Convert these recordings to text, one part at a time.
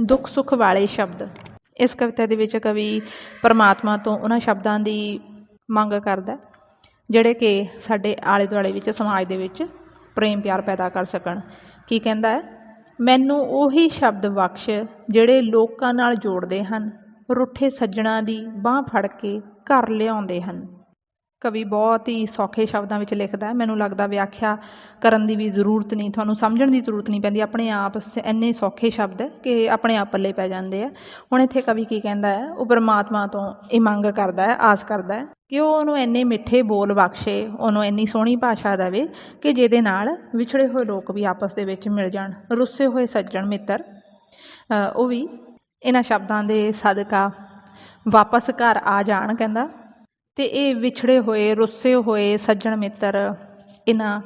ਦੁੱਖ ਸੁੱਖ ਵਾਲੇ ਸ਼ਬਦ। ਇਸ ਕਵਿਤਾ ਦੇ ਵਿੱਚ ਕਵੀ ਪਰਮਾਤਮਾ ਤੋਂ ਉਹਨਾਂ ਸ਼ਬਦਾਂ ਦੀ ਮੰਗ ਕਰਦਾ ਜਿਹੜੇ ਕਿ ਸਾਡੇ ਆਲੇ ਦੁਆਲੇ ਵਿੱਚ, ਸਮਾਜ ਦੇ ਵਿੱਚ ਪ੍ਰੇਮ ਪਿਆਰ ਪੈਦਾ ਕਰ ਸਕਣ। ਕੀ ਕਹਿੰਦਾ ਹੈ? ਮੈਨੂੰ ਉਹੀ ਸ਼ਬਦ ਬਖਸ਼ ਜਿਹੜੇ ਲੋਕਾਂ ਨਾਲ ਜੋੜਦੇ ਹਨ, ਰੁੱਠੇ ਸੱਜਣਾ ਦੀ ਬਾਹ ਫੜ ਕੇ ਘਰ ਲਿਆਉਂਦੇ ਹਨ। ਕਵੀ ਬਹੁਤ ਹੀ ਸੌਖੇ ਸ਼ਬਦਾਂ ਵਿੱਚ ਲਿਖਦਾ ਮੈਨੂੰ ਲੱਗਦਾ ਵਿਆਖਿਆ ਕਰਨ ਦੀ ਵੀ ਜ਼ਰੂਰਤ ਨਹੀਂ, ਤੁਹਾਨੂੰ ਸਮਝਣ ਦੀ ਜ਼ਰੂਰਤ ਨਹੀਂ ਪੈਂਦੀ। ਆਪਣੇ ਆਪ ਇੰਨੇ ਸੌਖੇ ਸ਼ਬਦ ਹੈ ਕਿ ਆਪਣੇ ਆਪ ਪੱਲੇ ਪੈ ਜਾਂਦੇ ਆ। ਹੁਣ ਇੱਥੇ ਕਵੀ ਕੀ ਕਹਿੰਦਾ ਹੈ? ਉਹ ਪਰਮਾਤਮਾ ਤੋਂ ਇਹ ਮੰਗ ਕਰਦਾ ਹੈ, ਆਸ ਕਰਦਾ ਹੈ ਕਿ ਉਹ ਉਹਨੂੰ ਇੰਨੇ ਮਿੱਠੇ ਬੋਲ ਬਖਸ਼ੇ, ਉਹਨੂੰ ਇੰਨੀ ਸੋਹਣੀ ਭਾਸ਼ਾ ਦੇਵੇ ਕਿ ਜਿਹਦੇ ਨਾਲ ਵਿਛੜੇ ਹੋਏ ਲੋਕ ਵੀ ਆਪਸ ਦੇ ਵਿੱਚ ਮਿਲ ਜਾਣ, ਰੁੱਸੇ ਹੋਏ ਸੱਜਣ ਮਿੱਤਰ। ਉਹ ਵੀ ਇਹਨਾਂ ਸ਼ਬਦਾਂ ਦੇ ਸਦਕਾ ਵਾਪਸ ਘਰ ਆ ਜਾਣ ਕਹਿੰਦਾ। ਅਤੇ ਇਹ ਵਿਛੜੇ ਹੋਏ, ਰੁੱਸੇ ਹੋਏ ਸੱਜਣ ਮਿੱਤਰ ਇਹਨਾਂ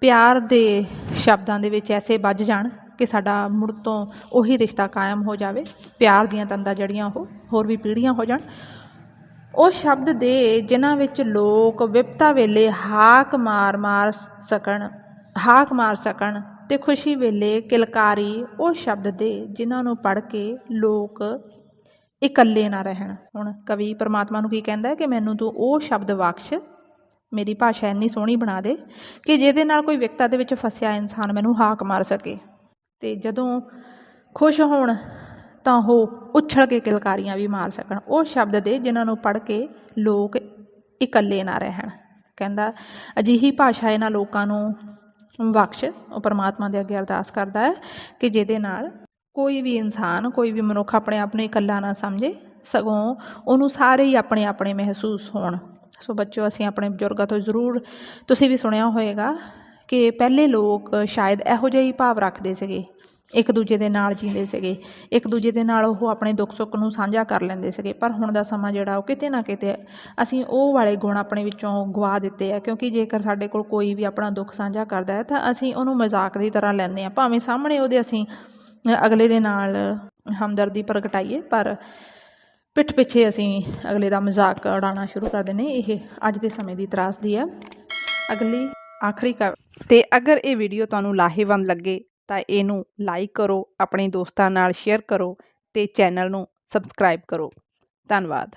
ਪਿਆਰ ਦੇ ਸ਼ਬਦਾਂ ਦੇ ਵਿੱਚ ਐਸੇ ਵੱਜ ਜਾਣ ਕਿ ਸਾਡਾ ਮੁੜ ਤੋਂ ਉਹੀ ਰਿਸ਼ਤਾ ਕਾਇਮ ਹੋ ਜਾਵੇ। ਪਿਆਰ ਦੀਆਂ ਤੰਦਾਂ ਜਿਹੜੀਆਂ ਉਹ ਹੋਰ ਵੀ ਪੀੜ੍ਹੀਆਂ ਹੋ ਜਾਣ। ਉਹ ਸ਼ਬਦ ਦੇ ਜਿਨ੍ਹਾਂ ਵਿੱਚ ਲੋਕ ਵਿਪਤਾ ਵੇਲੇ ਹਾਕ ਮਾਰ ਮਾਰ ਸਕਣ, ਹਾਕ ਮਾਰ ਸਕਣ ਤੇ ਖੁਸ਼ੀ ਵੇਲੇ ਕਿਲਕਾਰੀ ਉਹ ਸ਼ਬਦ ਦੇ ਜਿਨ੍ਹਾਂ ਨੂੰ ਪੜ੍ਹ ਕੇ ਲੋਕ ਇਕੱਲੇ ਨਾ ਰਹਿਣ। ਹੁਣ ਕਵੀ ਪਰਮਾਤਮਾ ਨੂੰ ਕੀ ਕਹਿੰਦਾ ਹੈ ਕਿ ਮੈਨੂੰ ਤੂੰ ਉਹ ਸ਼ਬਦ ਬਖਸ਼, ਮੇਰੀ ਭਾਸ਼ਾ ਇੰਨੀ ਸੋਹਣੀ ਬਣਾ ਦੇ ਕਿ ਜਿਹਦੇ ਨਾਲ ਕੋਈ ਵਿਕਤਾ ਦੇ ਵਿੱਚ ਫਸਿਆ ਇਨਸਾਨ ਮੈਨੂੰ ਹਾਕ ਮਾਰ ਸਕੇ। ਤੇ ਜਦੋਂ ਖੁਸ਼ ਹੋਣ ਤਾਂ ਉਹ ਉਛਲ ਕੇ ਕਿਲਕਾਰੀਆਂ ਵੀ ਮਾਰ ਸਕਣ। ਉਹ ਸ਼ਬਦ ਦੇ ਜਿਨ੍ਹਾਂ ਨੂੰ ਪੜ੍ਹ ਕੇ ਲੋਕ ਇਕੱਲੇ ਨਾ ਰਹਿਣ। ਕਹਿੰਦਾ, ਅਜਿਹੀ ਭਾਸ਼ਾ ਇਹਨਾਂ ਲੋਕਾਂ ਨੂੰ ਬਖਸ਼। ਉਹ ਪਰਮਾਤਮਾ ਦੇ ਅੱਗੇ ਅਰਦਾਸ ਕਰਦਾ ਹੈ ਕਿ ਜਿਹਦੇ ਨਾਲ ਕੋਈ ਵੀ ਇਨਸਾਨ, ਕੋਈ ਵੀ ਮਨੁੱਖ ਆਪਣੇ ਆਪ ਨੂੰ ਇਕੱਲਾ ਨਾ ਸਮਝੇ, ਸਗੋਂ ਉਹਨੂੰ ਸਾਰੇ ਹੀ ਆਪਣੇ ਆਪਣੇ ਮਹਿਸੂਸ ਹੋਣ। ਸੋ ਬੱਚਿਓ, ਅਸੀਂ ਆਪਣੇ ਬਜ਼ੁਰਗਾਂ ਤੋਂ ਜ਼ਰੂਰ, ਤੁਸੀਂ ਵੀ ਸੁਣਿਆ ਹੋਵੇਗਾ ਕਿ ਪਹਿਲੇ ਲੋਕ ਸ਼ਾਇਦ ਇਹੋ ਜਿਹੇ ਹੀ ਭਾਵ ਰੱਖਦੇ ਸੀਗੇ। ਇੱਕ ਦੂਜੇ ਦੇ ਨਾਲ ਜੀਂਦੇ ਸੀਗੇ। ਇੱਕ ਦੂਜੇ ਦੇ ਨਾਲ ਉਹ ਆਪਣੇ ਦੁੱਖ ਸੁੱਖ ਨੂੰ ਸਾਂਝਾ ਕਰ ਲੈਂਦੇ ਸੀਗੇ। ਪਰ ਹੁਣ ਦਾ ਸਮਾਂ ਜਿਹੜਾ, ਉਹ ਕਿਤੇ ਨਾ ਕਿਤੇ ਅਸੀਂ ਉਹ ਵਾਲੇ ਗੁਣ ਆਪਣੇ ਵਿੱਚੋਂ ਗਵਾ ਦਿੱਤੇ ਆ। ਕਿਉਂਕਿ ਜੇਕਰ ਸਾਡੇ ਕੋਲ ਕੋਈ ਵੀ ਆਪਣਾ ਦੁੱਖ ਸਾਂਝਾ ਕਰਦਾ ਹੈ, ਤਾਂ ਅਸੀਂ ਉਹਨੂੰ ਮਜ਼ਾਕ ਦੀ ਤਰ੍ਹਾਂ ਲੈਂਦੇ ਆ ਭਾਵੇਂ ਸਾਹਮਣੇ ਉਹਦੇ ਅਸੀਂ ਅਗਲੇ ਦੇ ਨਾਲ ਹਮਦਰਦੀ ਪ੍ਰਗਟਾਈਏ, ਪਰ ਪਿੱਠ ਪਿੱਛੇ ਅਸੀਂ ਅਗਲੇ ਦਾ ਮਜ਼ਾਕ ਉਡਾਉਣਾ ਸ਼ੁਰੂ ਕਰ ਦਿੰਦੇ ਇਹ ਅੱਜ ਦੇ ਸਮੇਂ ਦੀ ਤਰਾਸਦੀ ਹੈ। ਅਗਲੀ ਆਖਰੀ ਕ ਤੇ ਅਗਰ ਇਹ ਵੀਡੀਓ ਤੁਹਾਨੂੰ ਲਾਹੇਵੰਦ ਲੱਗੇ, ਤਾਂ ਇਹਨੂੰ ਲਾਈਕ ਕਰੋ, ਆਪਣੇ ਦੋਸਤਾਂ ਨਾਲ ਸ਼ੇਅਰ ਕਰੋ ਤੇ ਚੈਨਲ ਨੂੰ ਸਬਸਕ੍ਰਾਈਬ ਕਰੋ। ਧੰਨਵਾਦ।